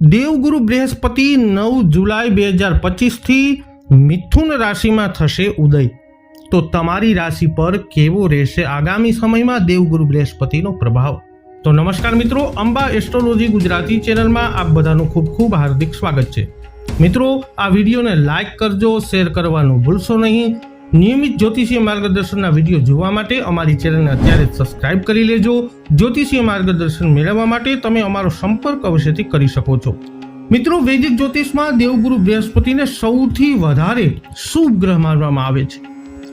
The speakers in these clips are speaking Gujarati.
દેવગુરુ બૃહસ્પતિ નવ જુલાઈ બે હજાર પચીસથી મિથુન રાશિમાં થશે ઉદય. તો તમારી રાશિ પર કેવો રહેશે આગામી સમયમાં દેવગુરુ બૃહસ્પતિનો પ્રભાવ? તો નમસ્કાર મિત્રો, અંબા એસ્ટ્રોલોજી ગુજરાતી ચેનલમાં આપ બધાનું ખૂબ ખૂબ હાર્દિક સ્વાગત છે. મિત્રો, આ વિડીયોને લાઇક કરજો, શેર કરવાનું ભૂલશો નહીં. નિયમિત જ્યોતિષીય માર્ગદર્શનના વીડિયો જોવા માટે અમારી ચેનલને અત્યારે જ સબસ્ક્રાઇબ કરી લેજો. જ્યોતિષીય માર્ગદર્શન મેળવવા માટે તમે અમારો સંપર્ક અવશ્યથી કરી શકો છો. મિત્રો, વૈદિક જ્યોતિષમાં દેવગુરુ બૃહસ્પતિને સૌથી વધારે શુભ ગ્રહ માનવામાં આવે છે.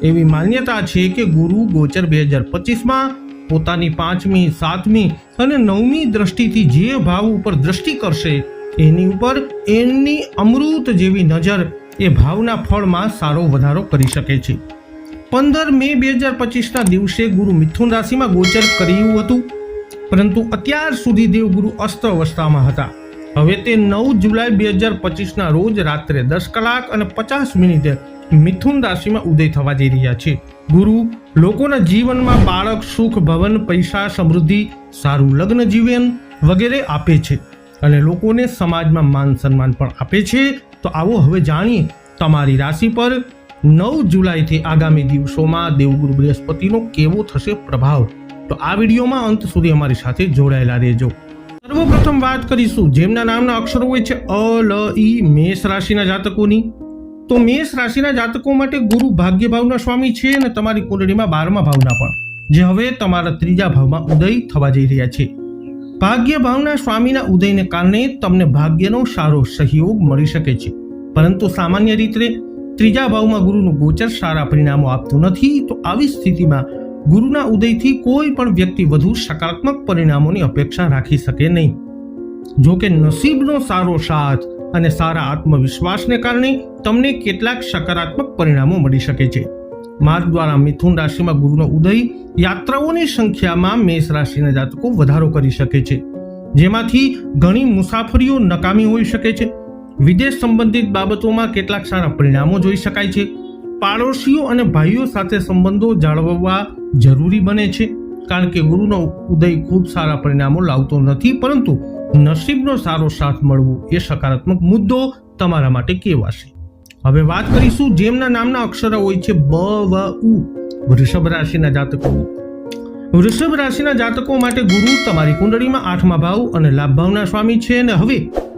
એવી માન્યતા છે કે ગુરુ ગોચર બે હજાર પચીસમાં પોતાની પાંચમી, સાતમી અને નવમી દ્રષ્ટિથી જે ભાવ ઉપર દ્રષ્ટિ કરશે, એની ઉપર એમની અમૃત જેવી નજર એ ભાવના ફળમાં સારો વધારો કરી શકે છે. પંદર મે બે હજાર પચીસના દિવસે ગુરુ મિથુન રાશિમાં ગોચર કર્યું હતું. પરંતુ અત્યાર સુધી દેવગુરુ અસ્ત અવસ્થામાં હતા. હવે તે નવ જુલાઈ બે હજાર પચીસના રોજ રાત્રે દસ કલાક અને પચાસ મિનિટે મિથુન રાશિમાં ઉદય થવા જઈ રહ્યા છે. ગુરુ, લોકોના જીવનમાં બાળક સુખ, ભવન, પૈસા, સમૃદ્ધિ, સારું લગ્ન, જીવન વગેરે આપે છે. અને લોકોને સમાજમાં માન સન્માન પણ આપે છે. તો આવો હવે જાણીએ તમારી રાશિ પર નવ જુલાઈથી આગામી દિવસોમાં દેવગુરુ બૃહસ્પતિનો કેવો થશે પ્રભાવ? તો આ વિડીયોમાં અંત સુધી અમારી સાથે જોડાયેલા રહેજો. સર્વપ્રથમ વાત કરીશું. જેમના નામના અક્ષરો હોય છે અ, લ, ઈ, મેષ રાશિના જાતકોની. તો મેષ રાશિના જાતકો માટે ગુરુ ભાગ્ય ભાવના સ્વામી છે અને તમારી કુંડળીમાં બારમા ભાવના પણ. જે હવે તમારા ત્રીજા ભાવમાં ઉદય થવા જઈ રહ્યા છે. ભાગ્ય ભાવના સ્વામીના ઉદયને કારણે તમને ભાગ્યનો સારો સહયોગ મળી શકે છે. પરંતુ સામાન્ય રીતે ત્રીજા ભાવમાં ગુરુનું ગોચર સારા પરિણામો આપતું નથી, તો આવી સ્થિતિમાં ગુરુના ઉદયથી કોઈ પણ વ્યક્તિ વધુ સકારાત્મક પરિણામોની અપેક્ષા રાખી શકે નહીં. જો કે નસીબનો સારો સાથ અને સારા આત્મવિશ્વાસને કારણે તમને કેટલાક સકારાત્મક પરિણામો મળી શકે છે. માર્ગ દ્વારા મિથુન રાશિમાં ગુરુનો ઉદય, યાત્રાઓની સંખ્યામાં મેષ રાશિના જાતકો વધારો કરી શકે છે. જેમાંથી ઘણી મુસાફરીઓ નકામી હોઈ શકે છે. વિદેશ સંબંધિત બાબતોમાં કેટલાક સારા પરિણામો જોઈ શકાય છે. પાડોશીઓ અને ભાઈઓ સાથે સંબંધો જાળવવા જરૂરી બને છે. કારણ કે ગુરુનો ઉદય ખૂબ સારા પરિણામો લાવતો નથી, પરંતુ નસીબનો સારો સાથ મળવો એ સકારાત્મક મુદ્દો તમારા માટે કેવાશે હવે વાત કરીશું જેમના નામના અક્ષરો હોય છે બ, વ, ઉ, વૃષભ રાશિના જાતકો. વૃષભ રાશિના જાતકો માટે ગુરુ તમારી કુંડળીમાં આઠમા ભાવ અને લાભ ભાવના સ્વામી છે અને હવે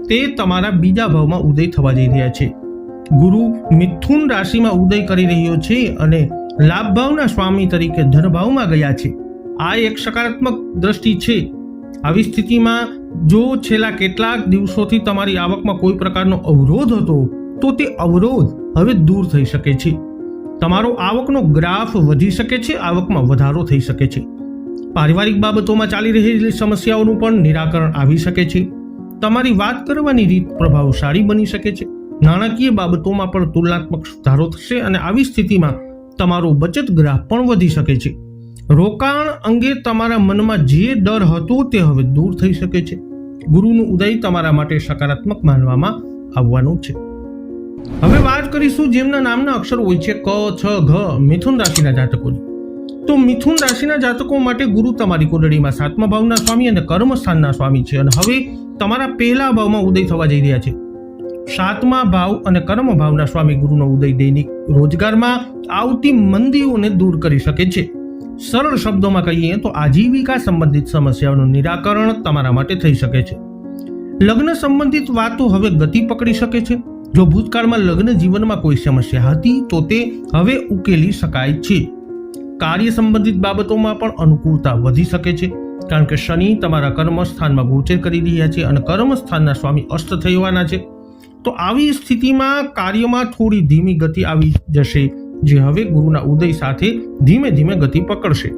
તે તમારા બીજા ભાવમાં ઉદય થવા જઈ રહ્યા છે. ગુરુ મિથુન રાશિમાં ઉદય કરી રહ્યો છે અને લાભ ભાવના સ્વામી તરીકે ધન ભાવમાં ગયા છે. આ એક સકારાત્મક દ્રષ્ટિ છે. આવી સ્થિતિમાં જો છેલ્લા કેટલાક દિવસોથી તમારી આવકમાં કોઈ પ્રકારનો અવરોધ હતો તો તે અવરોધ હવે દૂર થઈ શકે છે. તમારો આવકનો ગ્રાફ વધી શકે છે, આવકમાં વધારો થઈ શકે છે. પારિવારિક બાબતોમાં ચાલી રહેલી સમસ્યાઓનું પણ નિરાકરણ આવી શકે છે. તમારી વાત કરવાની રીત પ્રભાવશાળી બની શકે છે. નાણાકીય બાબતોમાં પણ તુલનાત્મક સુધારો થશે અને આવી સ્થિતિમાં તમારો બચત ગ્રાફ પણ વધી શકે છે. રોકાણ અંગે તમારા મનમાં જે ડર હતો તે હવે દૂર થઈ શકે છે. ગુરુનું ઉદય તમારા માટે સકારાત્મક માનવામાં આવવાનું છે. હવે વાત કરીશું જેમના નામના અક્ષર હોય છે ક, છ, ઘ, મિથુન રાશિના જાતકોની તો મિથુન રાશિના જાતકો માટે ગુરુ તમારી કુંડળીમાં સાતમા ભાવના સ્વામી અને કર્મસ્થાનના સ્વામી છે. અને હવે તમારા પહેલા ભાવમાં ઉદય થવા જઈ રહ્યા છે. સાતમા ભાવ અને કર્મ ભાવના સ્વામી ગુરુનો ઉદય દૈનિક રોજગારમાં આવતી મંદીઓને દૂર કરી શકે છે. સરળ શબ્દોમાં કહીએ તો આજીવિકા સંબંધિત સમસ્યાઓનું નિરાકરણ તમારા માટે થઈ શકે છે. લગ્ન સંબંધિત વાતો હવે ગતિ પકડી શકે છે. જો ભૂતકાળમાં લગ્ન જીવનમાં કોઈ સમસ્યા હતી, તો તે હવે ઉકેલી શકાય છે. કાર્ય સંબંધિત બાબતોમાં પણ અનુકૂળતા વધી શકે છે, કારણ કે શનિ તમારા કર્મસ્થાનમાં ગોચર કરી રહ્યા છે અને કર્મસ્થાનના સ્વામી અસ્ત થવાના છે. તો આવી સ્થિતિમાં કાર્યમાં થોડી ધીમી ગતિ આવી જશે, જે હવે ગુરુના ઉદય સાથે ધીમે ધીમે ગતિ પકડશે.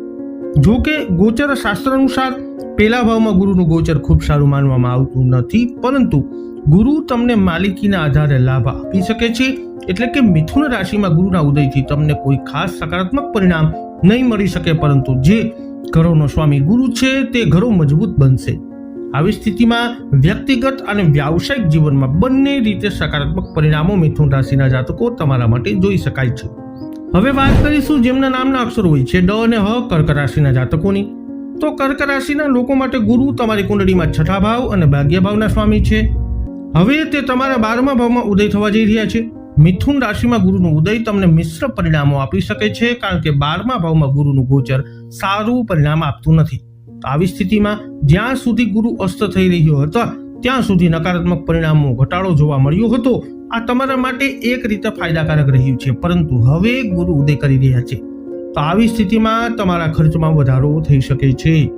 જો કે ગોચર શાસ્ત્ર અનુસાર પહેલા ભાવમાં ગુરુનું ગોચર ખૂબ સારું માનવામાં આવતું નથી, પરંતુ ગુરુ તમને માલિકીના આધારે લાભ આપી શકે છે, એટલે કે મિથુન રાશિમાં ગુરુના ઉદયથી તમને કોઈ ખાસ સકારાત્મક પરિણામ નહીં મળી શકે, પરંતુ જે ઘરોનો સ્વામી ગુરુ છે, તે ઘરો મજબૂત બનશે. આવી સ્થિતિમાં વ્યક્તિગત અને વ્યાવસાયિક જીવનમાં બંને રીતે સકારાત્મક પરિણામો મિથુન રાશિના જાતકો તમારા માટે જોઈ શકાય છે. હવે વાત કરીશું જેમના નામના અક્ષરો હોય છે, ડ અને હ કર્ક રાશિના જાતકોની. તો કર્ક રાશિના લોકો માટે ગુરુ તમારી કુંડળીમાં છઠ્ઠા ભાવ અને ભાગ્ય ભાવના સ્વામી છે. હવે તે તમારા બારમા ભાવમાં ઉદય થવા જઈ રહ્યા છે. મિથુન રાશિમાં ગુરુનો ઉદય તમને મિશ્ર પરિણામો આપી શકે છે, કારણ કે બારમા ભાવમાં ગુરુનું ગોચર સારું પરિણામ આપતું નથી. તો આવી સ્થિતિમાં જ્યાં સુધી ગુરુ અસ્ત થઈ રહ્યો હતો, ત્યાં સુધી નકારાત્મક પરિણામો ઘટાડો જોવા મળ્યો હતો. આ તમારા માટે એક રીતે ફાયદાકારક રહ્યું છે, પરંતુ હવે ગુરુ ઉદય કરી રહ્યા છે. તો આવી સ્થિતિમાં તમારા ખર્ચમાં વધારો થઈ શકે છે.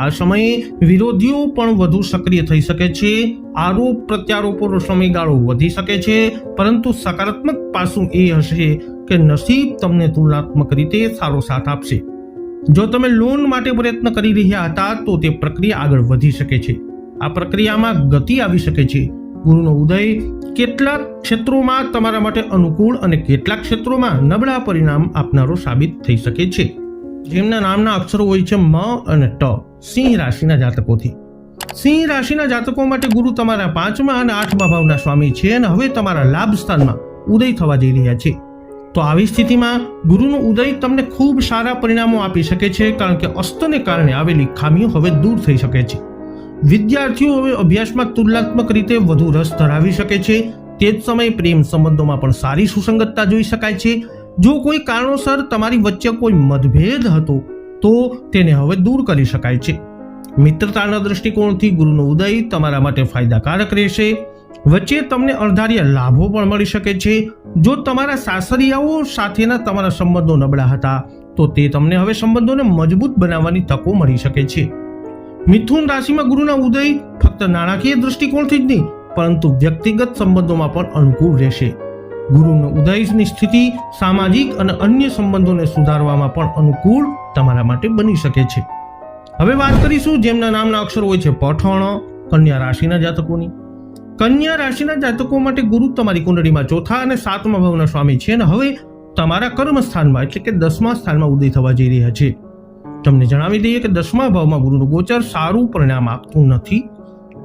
આ સમયે વિરોધીઓ પણ વધુ સક્રિય થઈ શકે છે. આરોપ પ્રત્યારોપોનો સમયગાળો વધી શકે છે, પરંતુ સકારાત્મક પાસું એ હશે કે નસીબ તમને તુલનાત્મક રીતે સારો સાથ આપશે. જો તમે લોન માટે પ્રયત્ન કરી રહ્યા હતા, તો તે પ્રક્રિયા આગળ વધી શકે છે. આ પ્રક્રિયામાં ગતિ આવી શકે છે. ગુરુનો ઉદય કેટલાક ક્ષેત્રોમાં તમારા માટે અનુકૂળ અને કેટલાક ક્ષેત્રોમાં નબળા પરિણામ આપનારો સાબિત થઈ શકે છે. જેમના નામના અક્ષરો હોય છે મ અને ટ. સિંહ રાશિના જાતકોથી. સિંહ રાશિના જાતકો માટે ગુરુ તમારા પાંચમા અને આઠમા ભાવના સ્વામી છે અને હવે તમારા લાભ સ્થાનમાં ઉદય થવા જઈ રહ્યા છે. તો આવી સ્થિતિમાં ગુરુનો ઉદય તમને ખૂબ સારા પરિણામો આપી શકે છે કારણ કે અસ્તને કારણે આવેલી ખામીઓ હવે દૂર થઈ શકે છે. વિદ્યાર્થીઓ હવે અભ્યાસમાં તુલનાત્મક રીતે વધુ રસ ધરાવી શકે છે. તે જ સમયે પ્રેમ સંબંધોમાં પણ સારી સુસંગતતા જોઈ શકાય છે. જો કોઈ કારણોસર તમારી વચ્ચે કોઈ મતભેદ હતો તો તેને હવે દૂર કરી શકાય છે. મિત્રતાના દૃષ્ટિકોણથી ગુરુનો ઉદય તમારા માટે ફાયદાકારક રહેશે. વચ્ચે તમને અણધાર્યા લાભો પણ મળી શકે છે. જો તમારા સાસરિયાઓ સાથેના તમારા સંબંધો નબળા હતા, તો તે તમને હવે સંબંધોને મજબૂત બનાવવાની તકો મળી શકે છે. મિથુન રાશિમાં ગુરુના ઉદય ફક્ત નાણાકીય દૃષ્ટિકોણથી જ નહીં, પરંતુ વ્યક્તિગત સંબંધોમાં પણ અનુકૂળ રહેશે. ગુરુનો ઉદયની સ્થિતિ સામાજિક અને અન્ય સંબંધોને સુધારવામાં પણ અનુકૂળ તમારા માટે બની શકે છે. હવે વાત કરીશું જેમના નામના અક્ષરો હોય છે પઠણ, કન્યા રાશિના જાતકોની. કન્યા રાશિના જાતકો માટે ગુરુ તમારી કુંડળીમાં ચોથા અને સાતમા ભાવના સ્વામી છે અને હવે તમારા કર્મ સ્થાનમાં એટલે કે દસમા સ્થાનમાં ઉદય થવા જઈ રહ્યા છે. તમને જણાવી દઈએ કે દસમા ભાવમાં ગુરુનું ગોચર સારું પરિણામ આપતું નથી.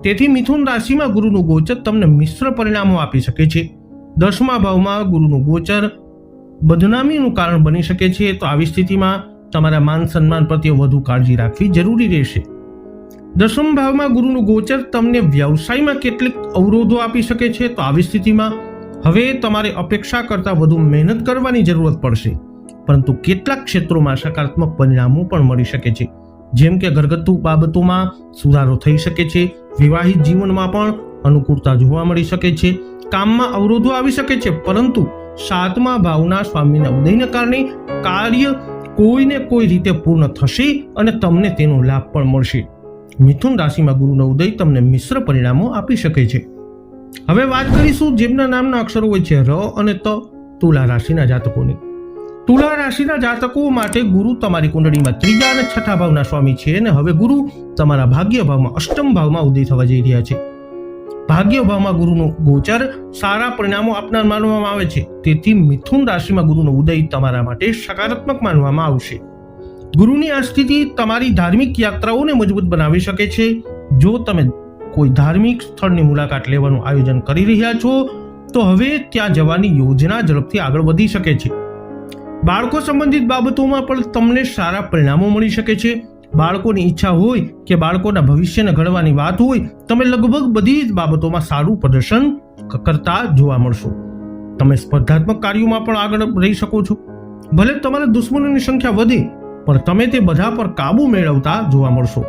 તેથી મિથુન રાશિમાં ગુરુનું ગોચર તમને મિશ્ર પરિણામો આપી શકે છે. દસમા ભાવમાં ગુરુનું ગોચર બદનામીનું કારણ બની શકે છે, તો આવી સ્થિતિમાં તમારા માન સન્માન પ્રત્યે વધુ કાળજી રાખવી જરૂરી રહેશે. દસમ ભાવમાં ગુરુનું ગોચર તમને વ્યવસાયમાં કેટલીક અવરોધો આપી શકે છે, તો આવી સ્થિતિમાં હવે તમારે અપેક્ષા કરતાં વધુ મહેનત કરવાની જરૂરત પડશે. પરંતુ કેટલાક ક્ષેત્રોમાં સકારાત્મક પરિણામો પણ મળી શકે છે. જેમ કે ઘરગથ્થુ બાબતોમાં સુધારો થઈ શકે છે, વિવાહિત જીવનમાં પણ અનુકૂળતા જોવા મળી શકે છે કામમાં અવરોધો આવી શકે છે, પરંતુ સાતમા ભાવના સ્વામીના ઉદયને કારણે કાર્ય કોઈને કોઈ રીતે પૂર્ણ થશે અને તમને તેનો લાભ પણ મળશે. મિથુન રાશિમાં ગુરુનો ઉદય તમને મિશ્ર પરિણામો આપી શકે છે. હવે વાત કરીશું જેમના નામના અક્ષરો હોય છે, ર અને ત, તુલા રાશિના જાતકોની. તુલા રાશિના જાતકો માટે ગુરુ તમારી કુંડળીમાં ત્રીજા અને છઠ્ઠા ભાવના સ્વામી છે અને હવે ગુરુ તમારા ભાગ્ય ભાવમાં અષ્ટમ ભાવમાં ઉદય થવા જઈ રહ્યા છે. ભાગ્ય ભાવમાં ગુરુનું ગોચર, સારા પરિણામો આપનાર માનવામાં આવે છે. તેથી મિથુન રાશિમાં ગુરુનો ઉદય તમારા માટે સકારાત્મક માનવામાં આવશે. ગુરુની આ સ્થિતિ તમારી ધાર્મિક યાત્રાઓને મજબૂત બનાવી શકે છે. જો તમે કોઈ ધાર્મિક સ્થળની મુલાકાત લેવાનું આયોજન કરી રહ્યા છો, તો હવે ત્યાં જવાની યોજના ઝડપથી આગળ વધી શકે છે. બાળકો સંબંધિત બાબતોમાં પણ તમને સારા પરિણામો મળી શકે છે. બાળકોની ઈચ્છા હોય કે બાળકોના ભવિષ્યને ઘડવાની વાત હોય, તમે લગભગ બધી જ બાબતોમાં સારું પ્રદર્શન કરતા જોવા મળશો. તમે સ્પર્ધાત્મક કાર્યોમાં પણ આગળ રહી શકો છો. ભલે તમારા દુશ્મનોની સંખ્યા વધે, પણ તમે તે બધા પર કાબુ મેળવતા જોવા મળશો.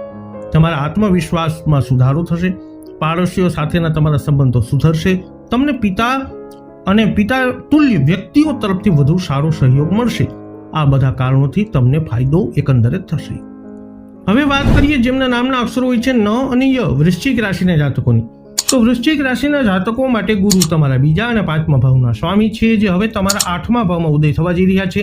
તમારા આત્મવિશ્વાસમાં સુધારો થશે, પાડોશીઓ સાથેના તમારા સંબંધો સુધરશે, તમને પિતા અને પિતા તુલ્ય વ્યક્તિઓ તરફથી વધુ સારો સહયોગ મળશે. આ બધા કારણોથી તમને ફાયદો એકંદરે થશે. હવે વાત કરીએ જેમના નામના અક્ષરો હોય છે ન અને ય, વૃશ્ચિક રાશિના જાતકોની. તો વૃશ્ચિક રાશિના જાતકો માટે ગુરુ તમારા બીજા અને પાંચમા ભાવના સ્વામી છે જે હવે તમારા આઠમા ભાવમાં ઉદય થવા જઈ રહ્યા છે.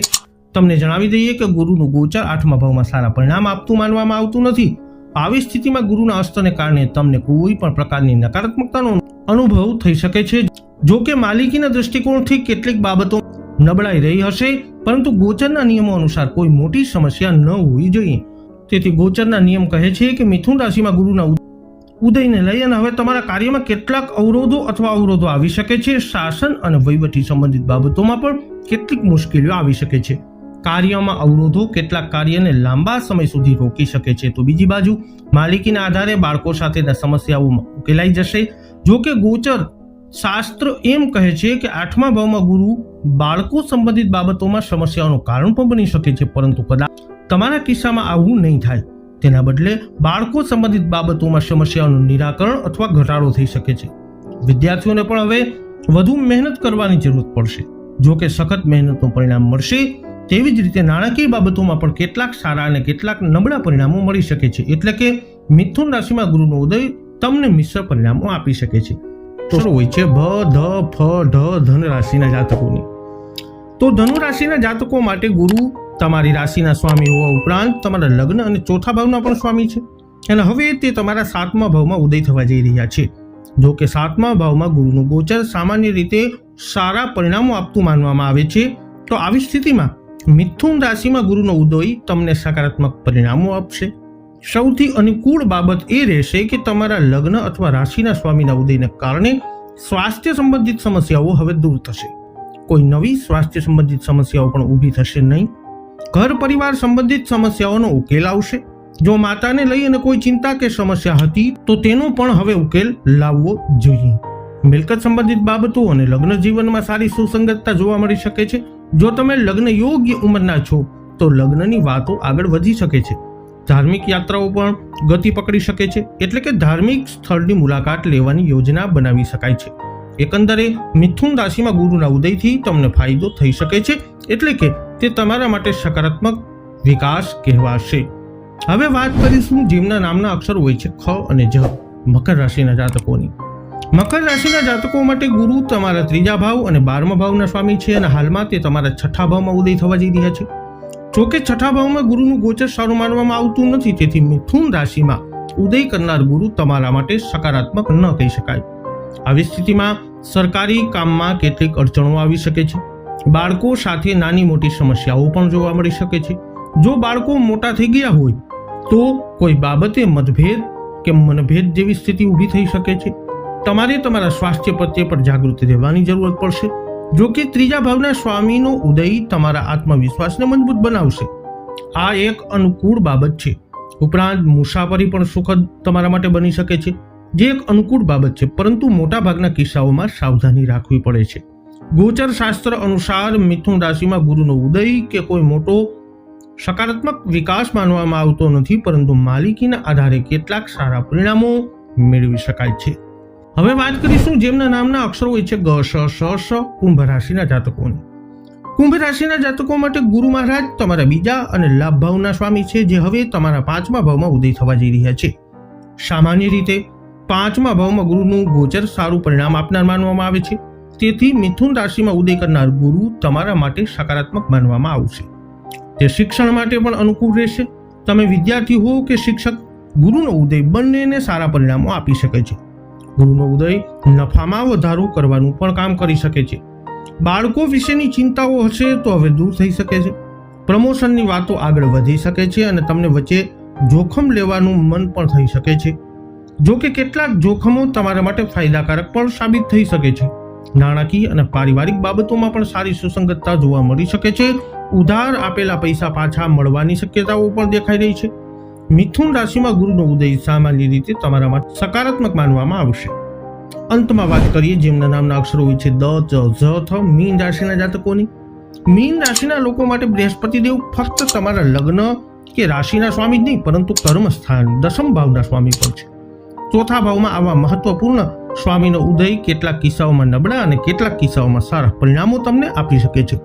તમને જણાવી દઈએ કે ગુરુનું ગોચર આઠમા ભાવમાં સારા પરિણામ આપતું માનવામાં આવતું નથી. આવી સ્થિતિમાં ગુરુના અસ્તને કારણે તમને કોઈ પણ પ્રકારની નકારાત્મકતાનો અનુભવ થઈ શકે છે. જો કે માલિકીના દૃષ્ટિકોણથી કેટલીક બાબતો નબળાઈ રહી હશે, પરંતુ ગોચરના નિયમો અનુસાર કોઈ મોટી સમસ્યા ન હોવી જોઈએ. તેથી ગોચરના નિયમ કહે છે કે મિથુન રાશિમાં ગુરુના ઉદયને લઈ અને હવે તમારા કાર્યમાં કેટલાક અવરોધો અથવા અવરોધો આવી શકે છે. શાસન અને વહીવટી સંબંધિત બાબતોમાં પણ કેટલીક મુશ્કેલીઓ આવી શકે છે. કાર્યમાં અવરોધો કેટલાક કાર્યને લાંબા સમય સુધી રોકી શકે છે. તો બીજી બાજુ, માલિકીના આધારે બાળકો સાથેના સમસ્યાઓ ઉકેલાઈ જશે. જો કે ગોચર શાસ્ત્ર એમ કહે છે કે આઠમા ભાવમાં ગુરુ બાળકો સંબંધિત બાબતોમાં સમસ્યાઓનું કારણ પણ બની શકે છે. પરંતુ કદાચ તમારા કિસ્સામાં આવું નહીં થાય. તેના બદલે બાળકો સંબંધિત બાબતોમાં સમસ્યાઓનું નિરાકરણ અથવા ઘટાડો થઈ શકે છે. વિદ્યાર્થીઓને પણ હવે વધુ મહેનત કરવાની જરૂર પડશે. જો કે સખત મહેનતનું પરિણામ મળશે, તેવી જ રીતે નાણાકીય બાબતોમાં પણ કેટલાક સારા અને કેટલાક નબળા પરિણામો મળી શકે છે. એટલે કે મિથુન રાશિમાં ગુરુનો ઉદય તમને મિશ્ર પરિણામો આપી શકે છે. તો શું હોય છે? ભ, ધ, ફ, ઢ ધન રાશિના જાતકોની. તો ધનુ રાશિના જાતકો માટે ગુરુ તમારી રાશિના સ્વામી હોવા ઉપરાંત તમારા લગ્ન અને ચોથા ભાવના પણ સ્વામી છે. અને હવે તે તમારા સાતમા ભાવમાં ઉદય થવા જઈ રહ્યા છે. જો કે સાતમા ભાવમાં ગુરુનું ગોચર સામાન્ય રીતે સારા પરિણામો આપતું માનવામાં આવે છે. તો આવી સ્થિતિમાં મિથુન રાશિમાં ગુરુનો ઉદય તમને સકારાત્મક પરિણામો આપશે. સૌથી અનુકૂળ બાબત એ રહેશે કે તમારા લગ્ન અથવા રાશિના સ્વામીના ઉદયને કારણે સ્વાસ્થ્ય સંબંધિત સમસ્યાઓ હવે દૂર થશે. કોઈ નવી સ્વાસ્થ્ય સંબંધિત સમસ્યાઓ પણ ઊભી થશે નહીં. ઘર પરિવાર સંબંધિત સમસ્યાઓનો ઉકેલ આવશે. જો માતાને લઈ અને કોઈ ચિંતા કે સમસ્યા હતી, તો તેનો પણ હવે ઉકેલ લાવવો જોઈએ. મિલકત સંબંધિત બાબતો અને લગ્ન જીવનમાં સારી સુસંગતતા જોવા મળી શકે છે. જો તમે લગ્ન યોગ્ય ઉંમરના છો, તો લગ્નની વાતો આગળ વધી શકે છે. ધાર્મિક યાત્રાઓ પણ ગતિ પકડી શકે છે. એટલે કે ધાર્મિક સ્થળની મુલાકાત લેવાની યોજના બનાવી શકાય છે. એકંદરે મિથુન રાશિમાં ગુરુના ઉદયથી તમને ફાયદો થઈ શકે છે. એટલે કે તે તમારા માટે સકારાત્મક વિકાસ કહેવાશે. હવે વાત કરીશું જેમના નામના અક્ષર હોય છે ખ અને જ, મકર રાશિના જાતકોની. મકર રાશિના જાતકો માટે ગુરુ તમારા ત્રીજા ભાવ અને બારમા ભાવના સ્વામી છે અને હાલમાં તે તમારા છઠ્ઠા ભાવમાં ઉદય થવા જઈ રહ્યા છે. જોકે છઠ્ઠા ભાવમાં ગુરુનું ગોચર સારું માનવામાં આવતું નથી, તેથી મિથુન રાશિમાં ઉદય કરનાર ગુરુ તમારા માટે સકારાત્મક ન કહી શકાય. આવી સ્થિતિમાં સરકારી કામમાં કેટલીક અડચણો આવી શકે છે. બાળકો સાથે નાની મોટી સમસ્યાઓ પણ જોવા મળી શકે છે. જો બાળકો મોટા થઈ ગયા હોય, તો કોઈ બાબતે મતભેદ કે મનભેદ જેવી સ્થિતિ ઊભી થઈ શકે છે. તમારે તમારા સ્વાસ્થ્ય પ્રત્યે પણ જાગૃતિ રહેવાની જરૂરત પડશે. જો કે ત્રીજા ભાવના સ્વામીનો ઉદય તમારા આત્મવિશ્વાસને મજબૂત બનાવશે. આ એક અનુકૂળ બાબત છે. ઉપરાંત મુસાફરી પણ સુખદ તમારા માટે બની શકે છે. જે એક અનુકૂળ બાબત છે, પરંતુ મોટા ભાગના કિસ્સાઓમાં સાવધાની રાખવી પડે છે. ગોચર શાસ્ત્ર અનુસાર મિથુન રાશિમાં ગુરુનો ઉદય કે કોઈ મોટો સકારાત્મક વિકાસ માનવામાં આવતો નથી, પરંતુ માલિકીના આધારે કેટલાક સારા પરિણામો મેળવી શકાય છે. હવે વાત કરીશું જેમના નામના અક્ષરો હોય છે ગ, શ શ શ, કુંભ રાશિના જાતકોની. કુંભ રાશિના જાતકો માટે ગુરુ મહારાજ તમારા બીજા અને લાભ ભાવના સ્વામી છે, જે હવે તમારા પાંચમા ભાવમાં ઉદય થવા જઈ રહ્યા છે. સામાન્ય રીતે પાંચમા ભાવમાં ગુરુનું ગોચર સારું પરિણામ આપનાર માનવામાં આવે છે. તેથી મિથુન રાશિમાં ઉદય કરનાર ગુરુ તમારા માટે સકારાત્મક માનવામાં આવશે. તે શિક્ષણ માટે પણ અનુકૂળ રહેશે. તમે વિદ્યાર્થી હો કે શિક્ષક, ગુરુનો ઉદય બંનેને સારા પરિણામો આપી શકે છે. ગુરુનો ઉદય નફામાં વધારો કરવાનું પણ કામ કરી શકે છે. બાળકો વિશેની ચિંતાઓ હશે તો હવે દૂર થઈ શકે છે. પ્રમોશનની વાતો આગળ વધી શકે છે અને તમને વચ્ચે જોખમ લેવાનું મન પણ થઈ શકે છે. જો કે કેટલાક જોખમો તમારા માટે ફાયદાકારક પણ સાબિત થઈ શકે છે. નાણાકીય અને પારિવારિક બાબતોમાં પણ સારી સુસંગતતા જોવા મળી શકે છે. ઉધાર આપેલા પૈસા પાછા મળવાની શક્યતાઓ પણ દેખાઈ રહી છે. મિથુન રાશિમાં ગુરુનો ઉદય સામાન્ય રીતે તમારા માટે સકારાત્મક માનવામાં આવશે. અંતમાં વાત કરીએ જેમના નામના અક્ષરો હોય છે દ, ચ, ઝ, થ, મીન રાશિના જાતકોની. મીન રાશિના લોકો માટે બૃહસ્પતિદેવ ફક્ત તમારા લગ્ન કે રાશિના સ્વામી જ નહીં, પરંતુ કર્મસ્થાન, દસમ ભાવના સ્વામી પણ છે. ચોથા ભાવમાં આવા મહત્વપૂર્ણ સ્વામીનો ઉદય કેટલાક કિસ્સાઓમાં નબળા અને કેટલાક કિસ્સાઓમાં સારા પરિણામો તમને આપી શકે છે.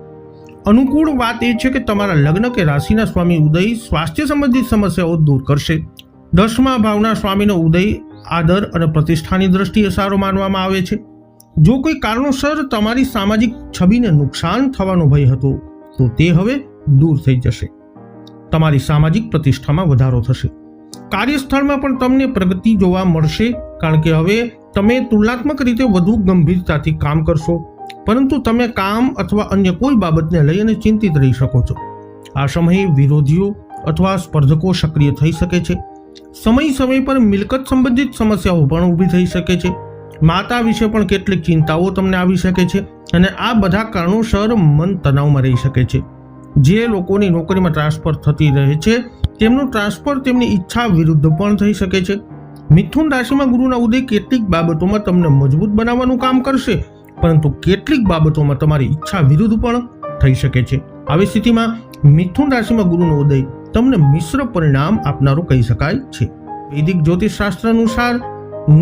અનુકૂળ વાત એ છે કે તમારા લગ્ન કે રાશિના સ્વામી ઉદય સ્વાસ્થ્ય સંબંધિત સમસ્યાઓ દૂર કરશે. દસમા ભાવના સ્વામીનો ઉદય આદર અને પ્રતિષ્ઠાની દ્રષ્ટિએ સારો માનવામાં આવે છે. જો કોઈ કારણોસર તમારી સામાજિક છબીને નુકસાન થવાનો ભય હતો, તો તે હવે દૂર થઈ જશે. તમારી સામાજિક પ્રતિષ્ઠામાં વધારો થશે. કાર્યસ્થળમાં પણ તમને પ્રગતિ જોવા મળશે, કારણ કે હવે તમે તુલનાત્મક રીતે વધુ ગંભીરતાથી કામ કરશો, પરંતુ તમે કામ અથવા અન્ય કોઈ બાબતને લઈ અને ચિંતિત રહી શકો છો. આ સમયે વિરોધીઓ અથવા સ્પર્ધકો સક્રિય થઈ શકે છે. સમય સમય પર મિલકત સંબંધિત સમસ્યાઓ પણ ઊભી થઈ શકે છે. માતા વિશે પણ કેટલીક ચિંતાઓ તમને આવી શકે છે અને આ બધા કારણોસર મન તણાવમાં રહી શકે છે. જે લોકોની નોકરીમાં ટ્રાન્સફર થતી રહે છે, તેમનું ટ્રાન્સફર તેમની ઈચ્છા વિરુદ્ધ પણ થઈ શકે છે. મિથુન રાશિમાં ગુરુના ઉદય કેટલીક બાબતોમાં તમને મજબૂત બનાવવાનું કામ કરશે, પરંતુ કેટલીક બાબતોમાં તમારી ઈચ્છા વિરુદ્ધ પણ થઈ શકે છે. આવી સ્થિતિમાં મિથુન રાશિમાં ગુરુનો ઉદય તમને મિશ્ર પરિણામ આપનારો કહી શકાય છે. વૈદિક જ્યોતિષ શાસ્ત્ર અનુસાર,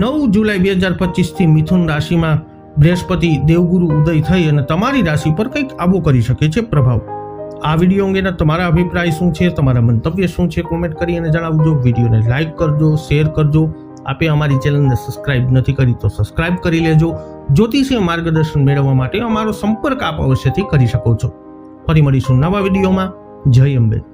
નવ જુલાઈ બે હજાર પચીસથી મિથુન રાશિમાં બૃહસ્પતિ દેવગુરુ ઉદય થઈ અને તમારી રાશિ પર કંઈક આવો કરી શકે છે પ્રભાવ. આ વીડિયો અંગેના તમારા અભિપ્રાય શું છે, તમારા મંતવ્ય શું છે, કોમેન્ટ કરી અને જણાવજો. વિડીયોને લાઇક કરજો, શેર કરજો. આપે અમારી ચેનલને સબસ્ક્રાઇબ નથી કરી, તો સબસ્ક્રાઇબ કરી લેજો. જ્યોતિષીય માર્ગદર્શન મેળવવા માટે અમારો સંપર્ક આપ અવશ્યથી કરી શકો છો. ફરી મળીશું નવા વિડીયોમાં. જય અંબે.